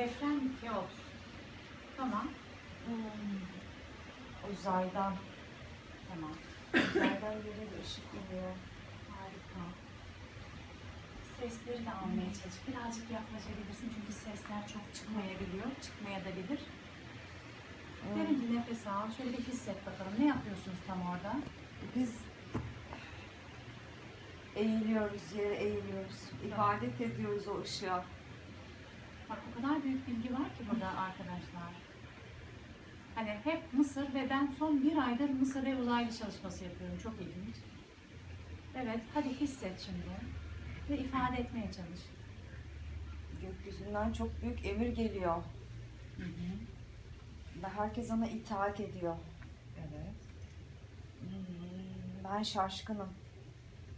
Kefren Keops. Tamam. Hmm. Uzaydan. Tamam. Uzaydan gelen bir ışık geliyor. Harika. Sesleri de almaya çalış. Birazcık yaklaşabilirsin çünkü sesler çok çıkmayabiliyor. Çıkmaya da bilir. Derin bir nefes al. Şöyle bir hisset bakalım. Ne yapıyorsunuz tam orada? Biz eğiliyoruz, yere eğiliyoruz. İbadet ediyoruz o ışığa. Bak o kadar büyük bilgi var ki burada arkadaşlar. Hani hep Mısır ve ben son bir aydır Mısır ve uzaylı çalışması yapıyorum. Çok ilginç. Evet, hadi hisset şimdi. Ve ifade etmeye çalış. Gökyüzünden çok büyük emir geliyor. Ve herkes ona itaat ediyor. Evet. Hmm, Ben şaşkınım.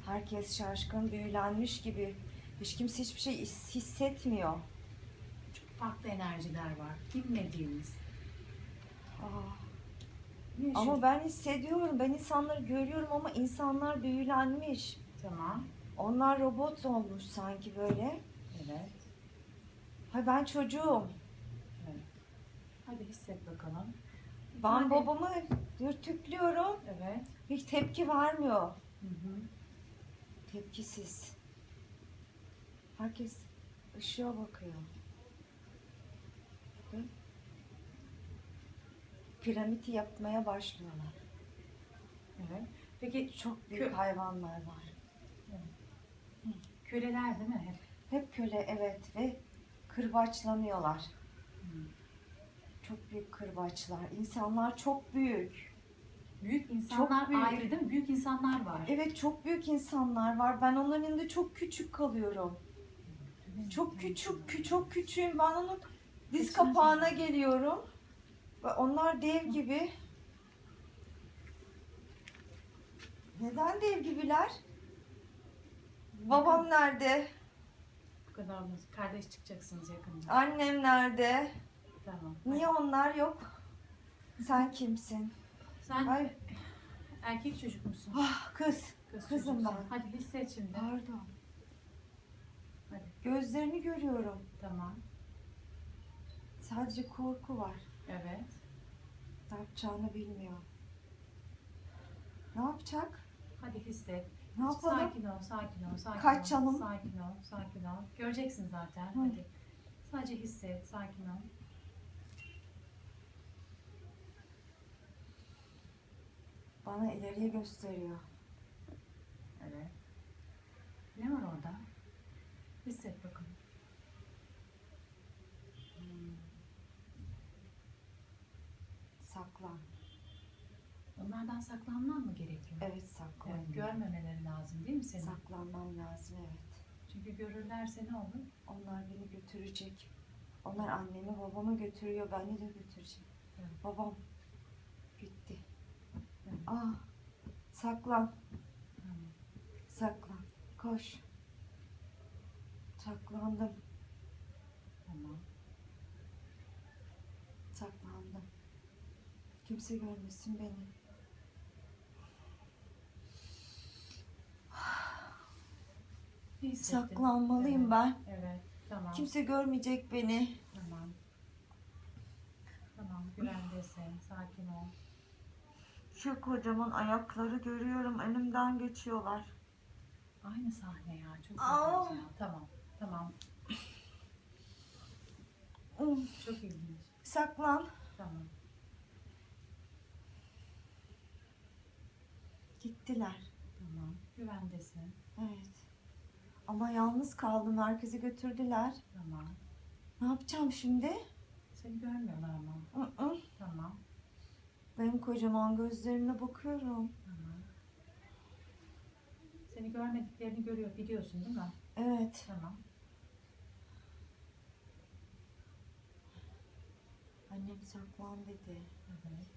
Herkes şaşkın, büyülenmiş gibi. Hiç kimse hiçbir şey his- hissetmiyor. Farklı enerjiler var. Bilmediğimiz. Aa, Ama ben hissediyorum, ben insanları görüyorum ama insanlar büyülenmiş. Tamam. Onlar robot olmuş sanki böyle. Evet. Ha ben çocuğum. Hadi hisset bakalım. Ben İfade- babamı dürtüklüyorum. Evet. Hiç tepki vermiyor. Hı hı. Tepkisiz. Herkes ışığa bakıyor. Piramidi yapmaya başlıyorlar. Evet. Peki Çok büyük Kö- hayvanlar var. köleler değil mi hep? Hep köle evet ve kırbaçlanıyorlar. Hı. Çok büyük kırbaçlar. İnsanlar çok büyük. Büyük insanlar büyük. ayrı değil mi? Büyük insanlar var. Evet çok büyük insanlar var. Ben onların yanında çok küçük kalıyorum. Çok küçük, kü- çok küçüğüm. Ben onun diz kapağına geliyorum. Ve onlar dev gibi. Neden dev gibiler? Babam nerede? Bu kadar olmaz. Kardeş çıkacaksınız yakında. Annem nerede? Tamam. Niye onlar yok? Sen kimsin? Sen Ay, erkek çocuk musun? ah kız. Kız kızım çocuksun. ben. Hadi hisset şimdi. Pardon. Hadi. Gözlerini görüyorum. Tamam. Sadece korku var. Evet. Ne yapacağını bilmiyor. Ne yapacak? Hadi hisset. Ne yapalım? Sakin ol, sakin ol, sakin ol. Kaçalım. Sakin ol, sakin ol. Göreceksin zaten. Hı. Hadi. Sadece hisset, sakin ol. Bana ileriye gösteriyor. Evet. Ne var orada? Hisset bakalım. Saklan. Onlardan saklanman mı gerekiyor? Evet saklan. Evet, görmemeleri lazım değil mi senin? Saklanmam lazım evet. Çünkü görürlerse ne olur? Onlar beni götürecek. Onlar annemi babamı götürüyor. Beni de götürecek. Evet. Babam gitti. Evet. Ah saklan. Tamam. Saklan. Koş. Saklandım. Tamam. Saklandım. Kimse görmesin beni. Hissettin? Saklanmalıyım Evet. ben. Evet. Tamam. Kimse görmeyecek beni. Tamam. Tamam. Güvendesin. Sakin ol. Şu kocaman ayakları görüyorum. Önümden geçiyorlar. Aynı sahne ya. Çok ilginç ya. Tamam. Tamam. Çok ilginç. saklan. Tamam. Gittiler. Tamam. Güvendesin. Evet. Ama yalnız kaldım. Herkesi götürdüler. Tamam. Ne yapacağım şimdi? Seni görmüyorlar ama. Hı hı. Tamam. Benim kocaman gözlerine bakıyorum. Tamam. Seni görmediklerini görüyor. Biliyorsun değil mi? Evet. Tamam. Annem saklan dedi. Evet.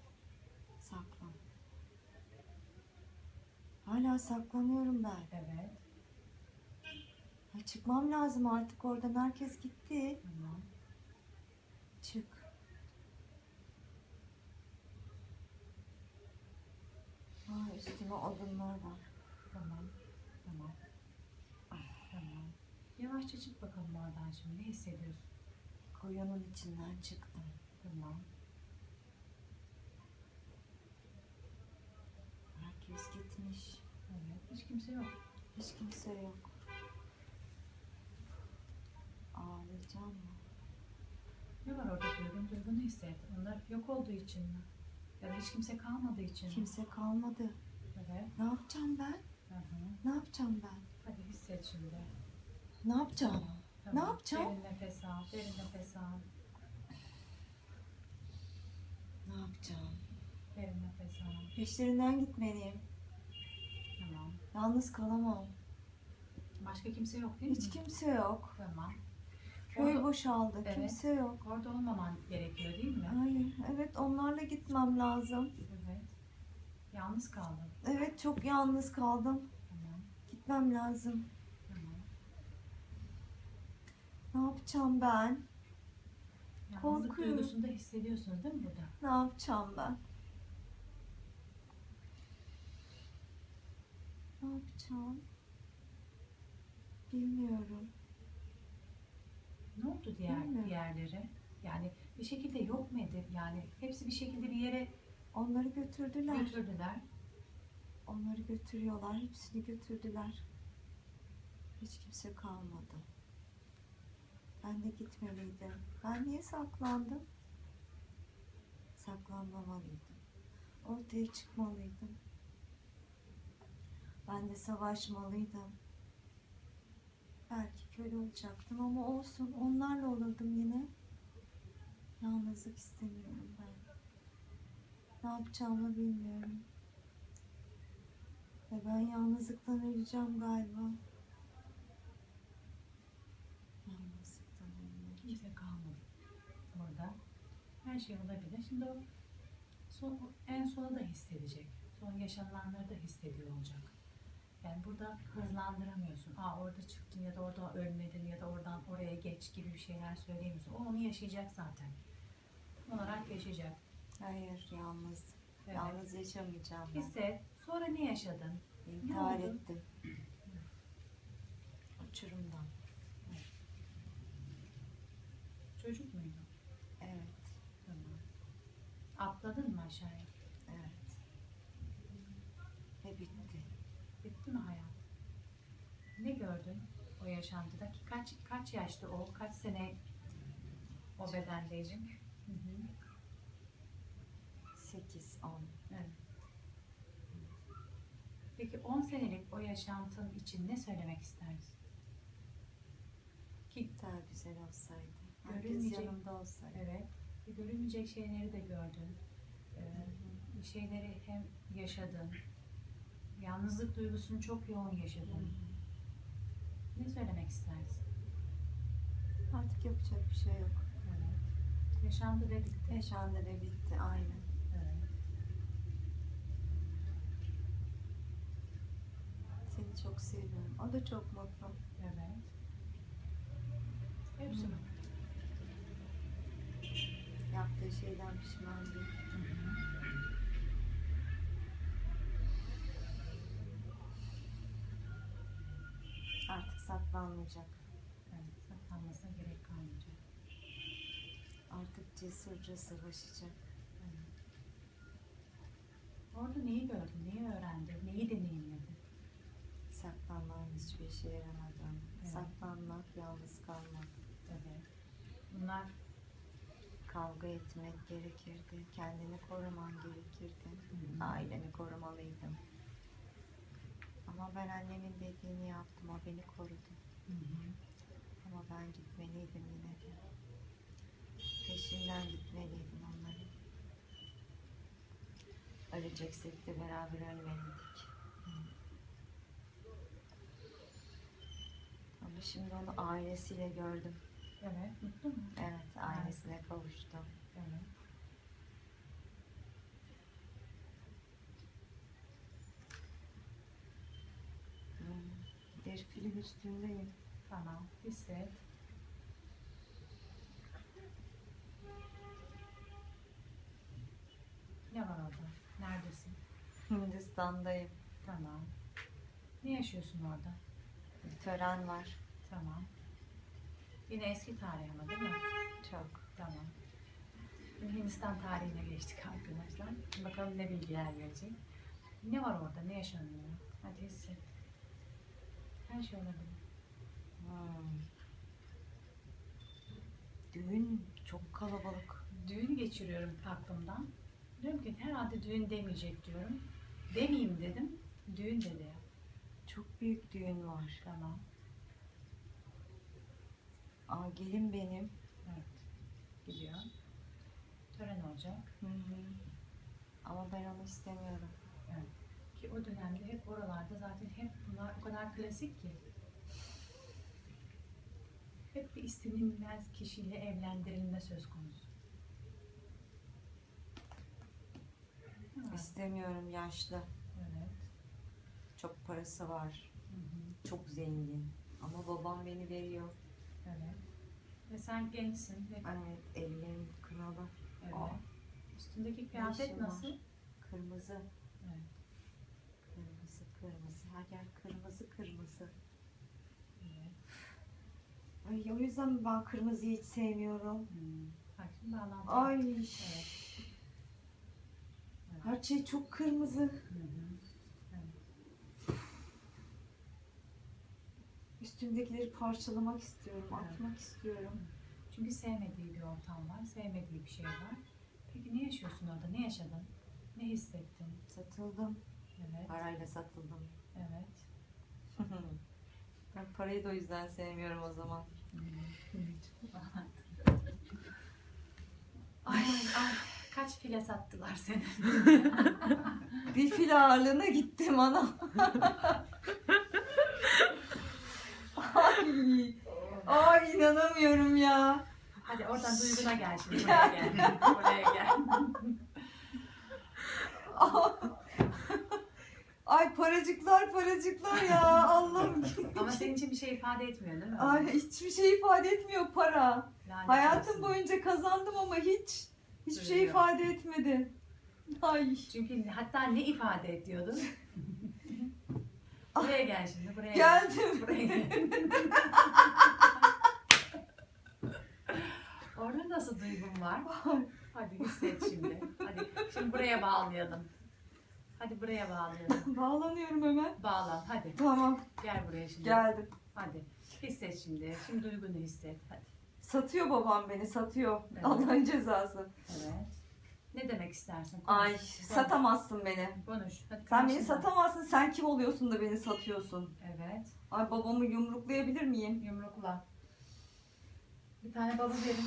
Saklan. Hala saklanıyorum ben. Evet. Ya çıkmam lazım artık oradan. Herkes gitti. Tamam. Çık. Aa, üstüme odunlar var. Tamam. Tamam. Tamam. Yavaşça çık bakalım oradan şimdi. Ne hissediyorsun? Koyunun içinden çıktım. Tamam. Herkes gitmiş. Hiç kimse yok. Hiç kimse yok. Ağlayacağım mı? Ne var orada duygun? Duygunu hisset. Onlar yok olduğu için mi? Ya da hiç kimse kalmadığı için mi? Kimse kalmadı. Evet. Ne yapacağım ben? Hı hı. Ne yapacağım ben? Hadi hisset şimdi. Ne yapacağım? Tamam. yapacağım? Derin nefes al. Derin nefes al. Ne yapacağım? Derin nefes al. Peşlerinden gitmeliyim. Yalnız kalamam. Başka kimse yok değil mi? Hiç kimse yok. Tamam. Köy boşaldı. Evet. Kimse yok. Orada olmaman gerekiyor değil mi? Hayır. Evet onlarla gitmem lazım. Evet. Yalnız kaldın. Evet çok yalnız kaldım. Tamam. Gitmem lazım. Tamam. Ne yapacağım ben? Yalnızlık Korkuyorum. duygusunu da hissediyorsunuz değil mi burada? Ne yapacağım ben? Yapacağım? Bilmiyorum. Ne oldu diğer Bilmiyorum. diğerleri? Yani bir şekilde yok mu edip yani hepsi bir şekilde bir yere Onları götürdüler. götürdüler. Onları götürüyorlar. Hepsini götürdüler. Hiç kimse kalmadı. Ben de gitmeliydim. Ben niye saklandım? Saklanmamalıydım. Ortaya çıkmalıydım. Ben de savaşmalıydım. Belki köle olacaktım ama olsun. Onlarla olurdum yine. Yalnızlık istemiyorum ben. Ne yapacağımı bilmiyorum. Ve ben yalnızlıktan öleceğim galiba. Yalnızlıktan ölmek. Kimse kalmadı orada. Her şey olabilir. Şimdi o son, en sona da hissedecek. Son yaşananları da hissediyor olacak. Yani burada hızlandıramıyorsun. Aa orada çıktın ya da orada ölmedin ya da oradan oraya geç gibi bir şeyler söyleyemiyorsun. O onu yaşayacak zaten. Olarak yaşayacak. Hayır, yalnız. Evet. Yalnız yaşamayacağım ben. Hisset. Sonra ne yaşadın? İntihar Ne ettim. Uçurumdan. Çocuk muydu? Evet, Tamam. Atladın mı aşağıya? evet. Ve bitti. Bitti mi hayat? Ne gördün o yaşantıda? Kaç kaç yaşta o? Kaç sene o bedendeydin? Hı hı. 8, 10. Evet. Peki 10 senelik o yaşantın için ne söylemek istersin? Ki Daha güzel olsaydı. Herkes yanımda olsaydı. evet, görünmeyecek şeyleri de gördün. Ee, şeyleri hem yaşadın. Yalnızlık duygusunu çok yoğun yaşadın. Ne söylemek istersin? Artık yapacak bir şey yok. Evet. Yaşandı ve bitti. Yaşandı ve bitti, aynen. Evet. Seni çok seviyorum. O da çok mutlu. Evet. Hepsi mi? Yaptığı şeyden pişman değil. Hı hı. Artık saklanmayacak. Evet, saklanmasına gerek kalmayacak. Artık cesurca savaşacak. Evet. Orada neyi gördün, neyi öğrendin, neyi deneyimledin? Saklanmanın hiçbir işe yaramadığını. Evet. Saklanmak, yalnız kalmak. Evet. Bunlar Kavga etmek gerekirdi. Kendini koruman gerekirdi. Hı. Aileni korumalıydın. Ama ben annemin dediğini yaptım. O beni korudu. Hı hı. Ama ben gitmeliydim yine de. Peşinden gitmeliydim onların. Öleceksek de beraber ölmeliydik. Ama şimdi onu ailesiyle gördüm. Evet, mutlu mu? Evet, ailesine kavuştu. Evet. Hmm. Defilin üstündeyim. Tamam, hisset. Ne var orada? Neredesin? Hindistan'dayım. Tamam. Ne yaşıyorsun orada? Bir tören var. Tamam. Yine eski tarih ama değil mi? Çok. Tamam. Şimdi Hindistan tarihine geçtik arkadaşlar. Bakalım ne bilgiler gelecek. Ne var orada? Ne yaşanıyor? Hadi hisset. Her şey olabilir. Hmm. Düğün çok kalabalık. Düğün geçiriyorum aklımdan. Diyorum ki herhalde düğün demeyecek diyorum. Demeyeyim dedim. Düğün dedi. Çok büyük düğün var. Tamam. Aa gelin benim. Evet. Gidiyor. Tören olacak. Hı hı. Ama ben onu istemiyorum. Ki o dönemde hep oralarda zaten hep bunlar o kadar klasik ki. Hep bir istenilmez kişiyle evlendirilme söz konusu. Ha, İstemiyorum yaşlı. Evet. Çok parası var. Hı hı, Çok zengin. Ama babam beni veriyor. Evet. Ve sen gençsin. Ve, Evet evlerin kralı. evet. Aa. Üstündeki kıyafet işin var? nasıl? Kırmızı. Evet. Kırmızı. Her yer kırmızı kırmızı. evet. Ay o yüzden ben kırmızıyı hiç sevmiyorum. Hmm. Bak şimdi bağlantı. Ay. Evet. Her şey çok kırmızı. Hı hı. Üstümdekileri parçalamak istiyorum, Evet. atmak istiyorum. Çünkü sevmediği bir ortam var, sevmediği bir şey var. Peki ne yaşıyorsun orada? Ne yaşadın? Ne hissettin? Satıldım. Evet, Parayla satıldım. evet. ben parayı da o yüzden sevmiyorum o zaman. ay, ay, kaç file sattılar seni? Bir fil ağırlığına gittim ana. ay, ay inanamıyorum ya. Hadi oradan duyguna gel şimdi. Buraya gel. Buraya gel. Ay paracıklar paracıklar ya Allah'ım. Ama senin için bir şey ifade etmiyor değil mi? Ay hiçbir şey ifade etmiyor para. Lanet Hayatım olsun. boyunca kazandım ama hiç hiçbir şey Duyuyor. ifade etmedi. Ay. Çünkü hatta ne ifade ediyordun? buraya gel şimdi. Buraya gel. Geldim. Buraya gel. Orada nasıl duygun var? Hadi hisset şimdi. Hadi şimdi buraya bağlayalım. Hadi buraya bağlayalım. Bağlanıyorum hemen. Bağlan hadi. Tamam Gel buraya şimdi. geldim. Hadi. Hisset şimdi. Şimdi duygunu hisset. Hadi. Satıyor babam beni satıyor. Evet. Allah'ın cezası. Evet. Ne demek istersin? Konuş. Ay satamazsın beni. Konuş. Hadi Sen konuş beni satamazsın. Sen kim oluyorsun da beni satıyorsun? Evet. Ay babamı yumruklayabilir miyim? Yumrukla. Bir tane baba verin.